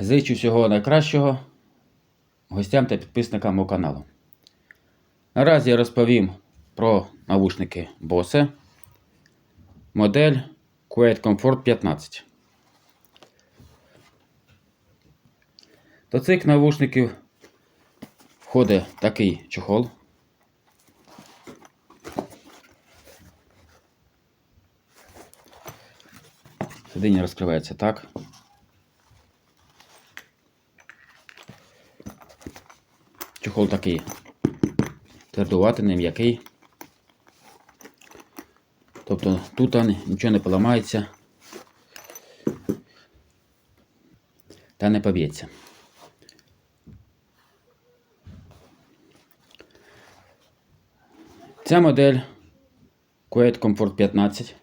Зичу всього найкращого гостям та підписникам мого каналу. Наразі я розповім про навушники Bose модель Quiet Comfort 15. До цих навушників входить такий чохол. Сидіння розкривається так. Чохол такий твердуватий, не м'який. Тобто тут нічого не поламається та не поб'ється. Ця модель Quiet Comfort 15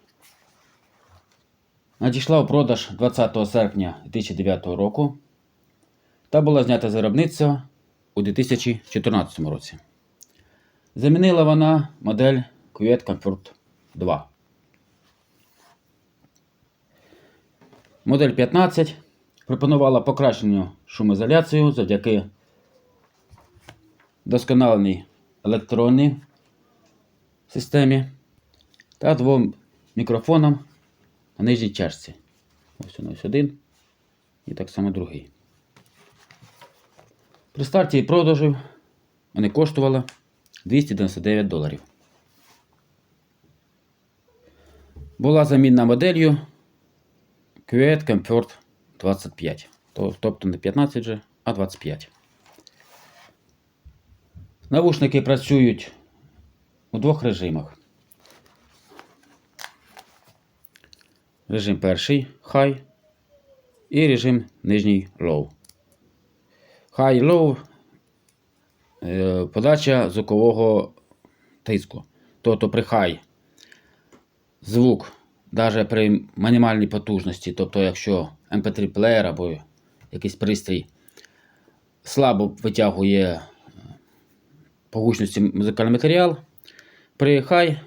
надійшла у продаж 20 серпня 2009 року та була знята з виробництва у 2014 році. Замінила вона модель Quiet Comfort 2. Модель 15 пропонувала покращену шумоізоляцію завдяки досконаленій електронній системі та двом мікрофонам на нижній чашці. Ось ось один і так само другий. При старті і продажу вони коштували 299 доларів. Була замінна моделлю Quiet Comfort 25. Тобто не 15 вже, а 25. Навушники працюють у двох режимах. Режим перший High і режим нижній Low. High Low е, подача звукового тиску. Тобто при High звук, навіть при мінімальній потужності, тобто якщо MP3 плеєр або якийсь пристрій слабо витягує по гучності музикальний матеріал, при High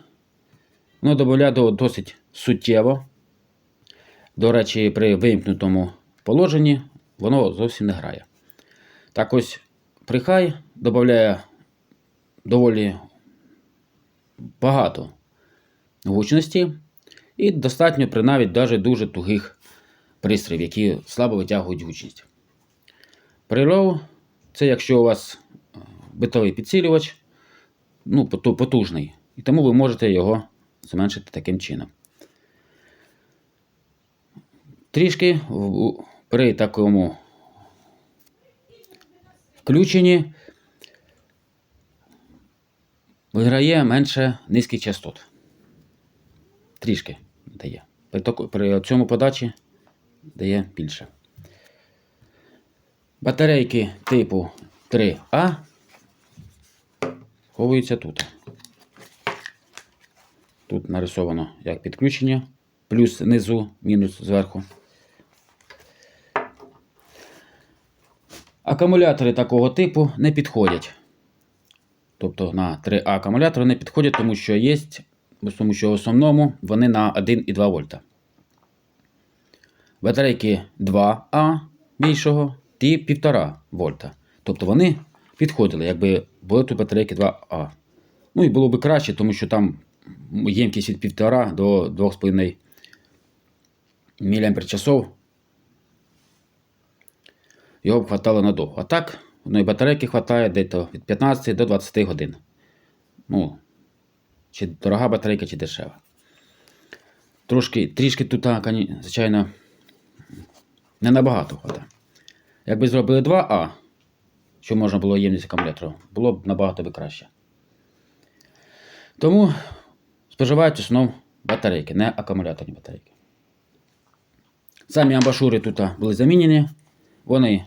воно додає досить суттєво. До речі, при вимкнутому положенні воно зовсім не грає. Так ось при High додає доволі багато гучності і достатньо при навіть навіть дуже тугих пристроїв, які слабо витягують гучність. При це якщо у вас битовий підсилювач, ну, потужний, і тому ви можете його зменшити таким чином. Трішки при такому включенні виграє менше низьких частот. Трішки дає. При, цьому подачі дає більше. Батарейки типу 3А ховуються тут. Тут нарисовано як підключення, плюс внизу, мінус зверху. Акумулятори такого типу не підходять. Тобто на 3А акумулятори не підходять, тому що є, тому що в основному вони на 1,2 вольта. Батарейки 2А більшого і 1,5 вольта. Тобто вони підходили, якби були тут батарейки 2А. Ну і було б краще, тому що там ємкість від 1,5 до 2,5 мАч. Його б хватало надовго. А так, одної батарейки вистачає десь від 15 до 20 годин. Ну, чи дорога батарейка, чи дешева. Трошки, Трішки тут, звичайно, не набагато хватає. Якби зробили 2А, що можна було ємність акумулятору, було б набагато би краще. Тому споживають в основному батарейки, не акумуляторні батарейки. Самі амбашури тут були замінені, вони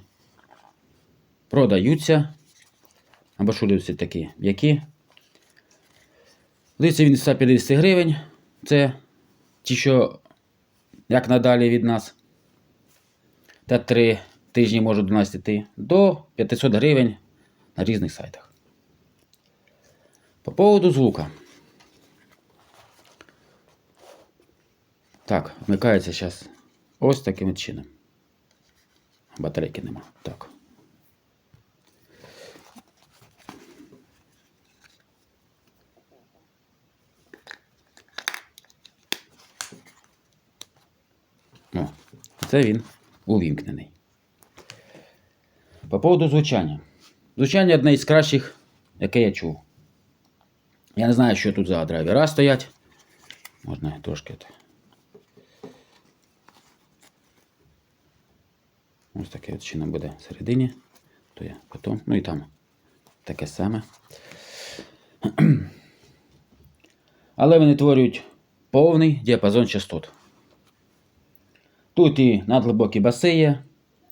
продаються. Амбашури всі такі м'які. Дивіться він 150 гривень. Це ті, що як надалі від нас. Та 3 тижні можуть до йти до 500 гривень на різних сайтах. По поводу звука. Так, вмикається зараз ось таким чином. Батарейки нема. Так. О, це він увімкнений. По поводу звучання. Звучання одне із кращих, яке я чув. Я не знаю, що тут за драйвера стоять. Можна трошки. Ось таке от чином буде всередині. То я потім. Ну і там таке саме. Але вони творюють повний діапазон частот. Тут і надглибокі баси є,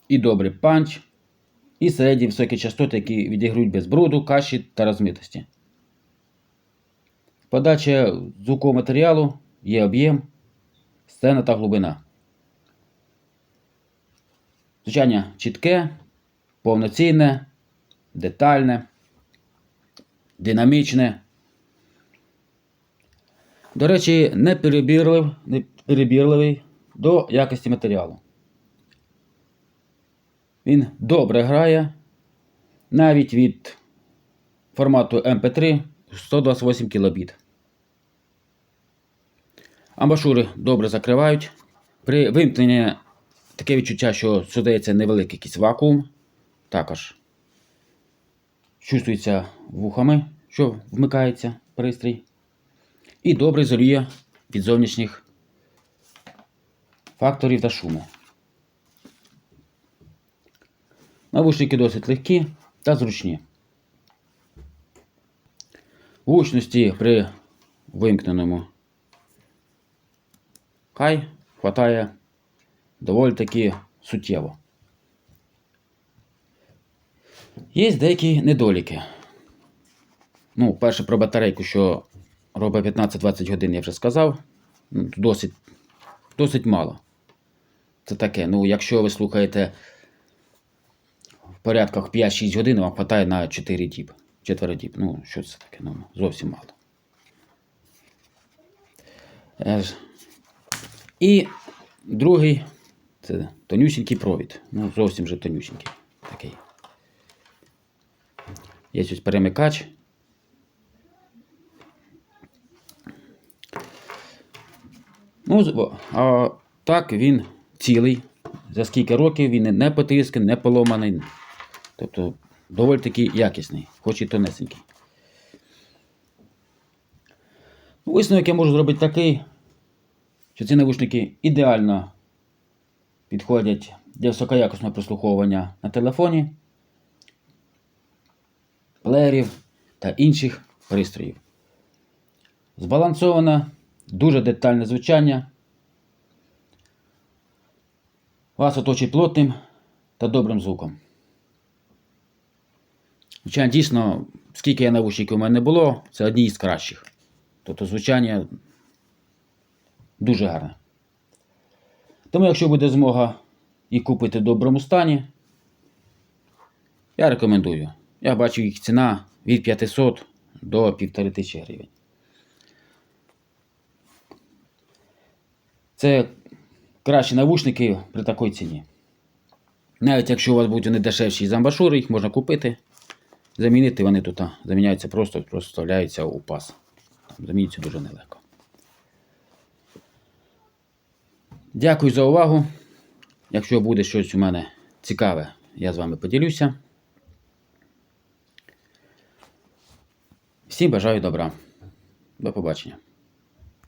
і добрий панч, і середні високі частоти, які відіграють без бруду, каші та розмитості. Подача звукового матеріалу є об'єм, сцена та глибина. Звучання чітке, повноцінне, детальне, динамічне. До речі, не перебірлив, не перебірливий до якості матеріалу. Він добре грає навіть від формату MP3 128 кбіт. Амбашури добре закривають. При вимкненні таке відчуття, що создається невеликий якийсь вакуум. Також чувствується вухами, що вмикається пристрій. І добре ізолює від зовнішніх факторів та шуму. Навушники досить легкі та зручні. Гучності при вимкненому хай хватає доволі таки суттєво. Є деякі недоліки. Ну, перше про батарейку, що робить 15-20 годин, я вже сказав. Ну, Досить, досить мало. Це таке. Ну, якщо ви слухаєте в порядках 5-6 годин, вам хватає на 4 діб. 4 діб. Ну, що це таке? Ну, зовсім мало. Е. І другий це тонюсінький провід. Ну, зовсім вже тонюсінький. Такий. Є ось перемикач. Ну, а так він цілий. За скільки років він не потрісканий, не поломаний. Тобто доволі таки якісний, хоч і тонесенький. Ну, Висновок я можу зробити такий, що ці навушники ідеально підходять для високоякісного прослуховування на телефоні, плеєрів та інших пристроїв. Збалансоване, дуже детальне звучання. Вас оточить плотним та добрим звуком. Звичайно, дійсно, скільки я навушників у мене було, це одні із кращих. Тобто звучання дуже гарне. Тому, якщо буде змога і купити в доброму стані, я рекомендую. Я бачу їх ціна від 500 до 1500 гривень. Це кращі навушники при такій ціні. Навіть якщо у вас будуть вони дешевші з амбашури, їх можна купити, замінити, вони тут заміняються просто, просто вставляються у. Там замінюються дуже нелегко. Дякую за увагу. Якщо буде щось у мене цікаве, я з вами поділюся. Всім бажаю добра. До побачення.